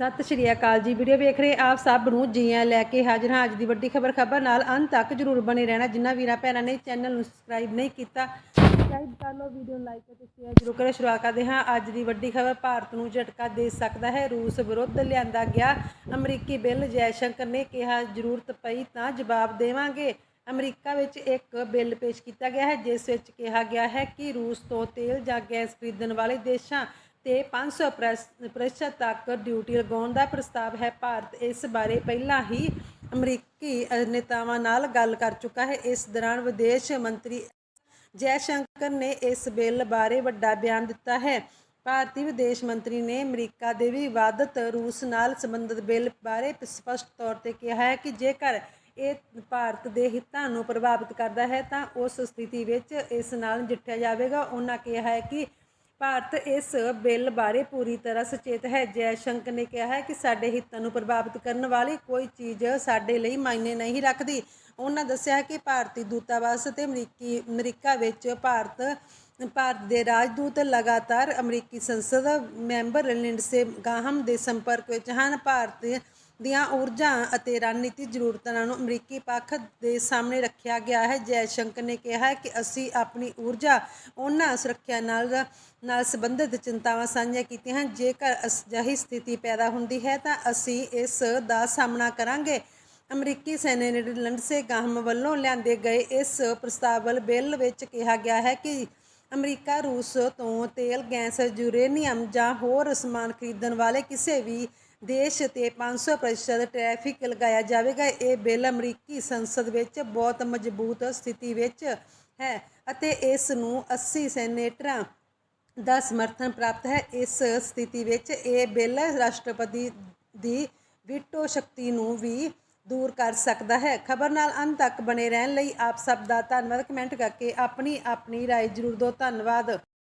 ਸਤਿ ਸ਼੍ਰੀ ਅਕਾਲ ਜੀ। ਵੀਡੀਓ ਵੇਖ ਰਹੇ ਆਪ ਸਭ ਨੂੰ ਜੀਆਂ ਲੈ ਕੇ ਹਾਜ਼ਰ ਹਾਂ। ਅੱਜ ਦੀ ਵੱਡੀ ਖਬਰ ਖਬਰ ਨਾਲ ਅੰਤ ਤੱਕ ਜਰੂਰ ਬਣੇ ਰਹਿਣਾ। ਜਿਨ੍ਹਾਂ ਵੀਰਾਂ ਭੈਣਾਂ ਨੇ ਚੈਨਲ ਨੂੰ ਸਬਸਕ੍ਰਾਈਬ ਨਹੀਂ ਕੀਤਾ ਸਬਸਕ੍ਰਾਈਬ ਕਰ ਲਓ, ਵੀਡੀਓ ਨੂੰ ਲਾਈਕ ਅਤੇ ਸ਼ੇਅਰ ਜਰੂਰ ਕਰੋ ਸ਼ੁਰੂਆਤ ਕਰਦੇ ਹਾਂ। ਅੱਜ ਦੀ ਵੱਡੀ ਖਬਰ, ਭਾਰਤ ਨੂੰ ਝਟਕਾ ਦੇ ਸਕਦਾ ਹੈ। ਰੂਸ ਵਿਰੁੱਧ ਲਿਆਂਦਾ ਗਿਆ ਅਮਰੀਕੀ ਬਿੱਲ। ਜੈਸ਼ੰਕਰ ਨੇ ਕਿਹਾ, ਜ਼ਰੂਰਤ ਪਈ ਤਾਂ ਜਵਾਬ ਦੇਵਾਂਗੇ। ਅਮਰੀਕਾ ਵਿੱਚ ਇੱਕ ਬਿੱਲ ਪੇਸ਼ ਕੀਤਾ ਗਿਆ ਹੈ, ਜਿਸ ਵਿੱਚ ਕਿਹਾ ਗਿਆ ਹੈ ਕਿ ਰੂਸ ਤੋਂ ਤੇਲ ਜਾਂ ਗੈਸ ਖਰੀਦਣ ਵਾਲੇ ਦੇਸ਼ਾਂ ਤੇ 500 ਪ੍ਰੈਸ- ਪ੍ਰਤੀਸ਼ਤ ਤੱਕ ਡਿਊਟੀ ਲਗਾਉਣ ਦਾ ਪ੍ਰਸਤਾਵ ਹੈ। ਭਾਰਤ ਇਸ ਬਾਰੇ ਪਹਿਲਾਂ ਹੀ ਅਮਰੀਕੀ ਨੇਤਾਵਾਂ ਨਾਲ ਗੱਲ ਕਰ ਚੁੱਕਾ ਹੈ। ਇਸ ਦੌਰਾਨ ਵਿਦੇਸ਼ ਮੰਤਰੀ ਜੈਸ਼ੰਕਰ ਨੇ ਇਸ ਬਿੱਲ ਬਾਰੇ ਵੱਡਾ ਬਿਆਨ ਦਿੱਤਾ ਹੈ। ਭਾਰਤੀ ਵਿਦੇਸ਼ ਮੰਤਰੀ ਨੇ ਅਮਰੀਕਾ ਦੇ ਵਿਵਾਦਤ ਰੂਸ ਨਾਲ ਸੰਬੰਧਿਤ ਬਿੱਲ ਬਾਰੇ ਸਪਸ਼ਟ ਤੌਰ ਤੇ ਕਿਹਾ ਹੈ ਕਿ ਜੇਕਰ ਇਹ ਭਾਰਤ ਦੇ ਹਿੱਤਾਂ ਨੂੰ ਪ੍ਰਭਾਵਿਤ ਕਰਦਾ ਹੈ, ਤਾਂ ਉਸ ਸਥਿਤੀ ਵਿੱਚ ਇਸ ਨਾਲ ਨਜਿੱਠਿਆ ਜਾਵੇਗਾ। ਉਹਨਾਂ ਕਿਹਾ ਹੈ ਕਿ ਭਾਰਤ ਇਸ ਬਿੱਲ ਬਾਰੇ ਪੂਰੀ ਤਰ੍ਹਾਂ ਸੁਚੇਤ ਹੈ। ਜੈਸ਼ੰਕਰ ਨੇ ਕਿਹਾ ਹੈ ਕਿ ਸਾਡੇ ਹਿੱਤਾਂ ਨੂੰ ਪ੍ਰਭਾਵਿਤ ਕਰਨ ਵਾਲੀ ਕੋਈ ਚੀਜ਼ ਸਾਡੇ ਲਈ ਮਾਇਨੇ ਨਹੀਂ ਰੱਖਦੀ। ਉਹਨਾਂ ਦੱਸਿਆ ਹੈ ਕਿ ਭਾਰਤੀ ਦੂਤਾਵਾਸ ਤੇ ਅਮਰੀਕੀ, ਅਮਰੀਕਾ ਵਿੱਚ ਭਾਰਤ ਭਾਰਤ ਦੇ ਰਾਜਦੂਤ ਲਗਾਤਾਰ ਅਮਰੀਕੀ ਸੰਸਦ ਮੈਂਬਰ ਲਿੰਡਸੇ ਗਾਹਮ ਦੇ ਸੰਪਰਕ ਵਿੱਚ ਹਨ। ਭਾਰਤ ਦੀਆਂ ਊਰਜਾ ਅਤੇ ਰਣਨੀਤੀ ਜ਼ਰੂਰਤਾਂ ਨੂੰ ਅਮਰੀਕੀ ਪੱਖ ਦੇ ਸਾਹਮਣੇ ਰੱਖਿਆ ਗਿਆ ਹੈ। ਜੈ ਸ਼ੰਕਰ ਨੇ ਕਿਹਾ ਹੈ ਕਿ ਅਸੀਂ ਆਪਣੀ ਊਰਜਾ ਉਹਨਾਂ ਸੁਰੱਖਿਆ ਨਾਲ ਨਾਲ ਸੰਬੰਧਿਤ ਚਿੰਤਾਵਾਂ ਸਾਂਝੀਆਂ ਕੀਤੀਆਂ ਹਨ। ਜੇਕਰ ਅਜਿਹੀ ਸਥਿਤੀ ਪੈਦਾ ਹੁੰਦੀ ਹੈ ਤਾਂ ਅਸੀਂ ਇਸ ਦਾ ਸਾਹਮਣਾ ਕਰਾਂਗੇ। ਅਮਰੀਕੀ ਸੈਨੇਟਰ ਲੰਡਸੇ ਗਾਹਮ ਵੱਲੋਂ ਲਿਆਂਦੇ ਗਏ ਇਸ ਪ੍ਰਸਤਾਵਲ ਬਿੱਲ ਵਿੱਚ ਕਿਹਾ ਗਿਆ ਹੈ ਕਿ ਅਮਰੀਕਾ, ਰੂਸ ਤੋਂ ਤੇਲ, ਗੈਸ, ਯੂਰੇਨੀਅਮ ਜਾਂ ਹੋਰ ਸਮਾਨ ਖਰੀਦਣ ਵਾਲੇ ਕਿਸੇ ਵੀ ਦੇਸ਼ ਤੇ 500% ਟੈਰਿਫ ਲਗਾਇਆ ਜਾਵੇਗਾ ਇਹ ਬਿੱਲ ਅਮਰੀਕੀ ਸੰਸਦ ਵਿੱਚ ਬਹੁਤ ਮਜ਼ਬੂਤ ਸਥਿਤੀ ਵਿੱਚ ਹੈ ਅਤੇ ਇਸ ਨੂੰ 80 ਸੈਨੇਟਰਾਂ ਦਾ ਸਮਰਥਨ ਪ੍ਰਾਪਤ ਹੈ ਇਸ ਸਥਿਤੀ ਵਿੱਚ ਇਹ ਬਿੱਲ ਰਾਸ਼ਟਰਪਤੀ ਦੀ ਵੀਟੋ ਸ਼ਕਤੀ ਨੂੰ ਵੀ ਦੂਰ ਕਰ ਸਕਦਾ ਹੈ ਖਬਰ ਨਾਲ ਅੰਤ ਤੱਕ ਬਣੇ ਰਹਿਣ ਲਈ ਆਪ ਸਭ ਦਾ ਧੰਨਵਾਦ ਕਮੈਂਟ ਕਰਕੇ ਆਪਣੀ ਆਪਣੀ رائے ਜ਼ਰੂਰ ਦਿਓ ਧੰਨਵਾਦ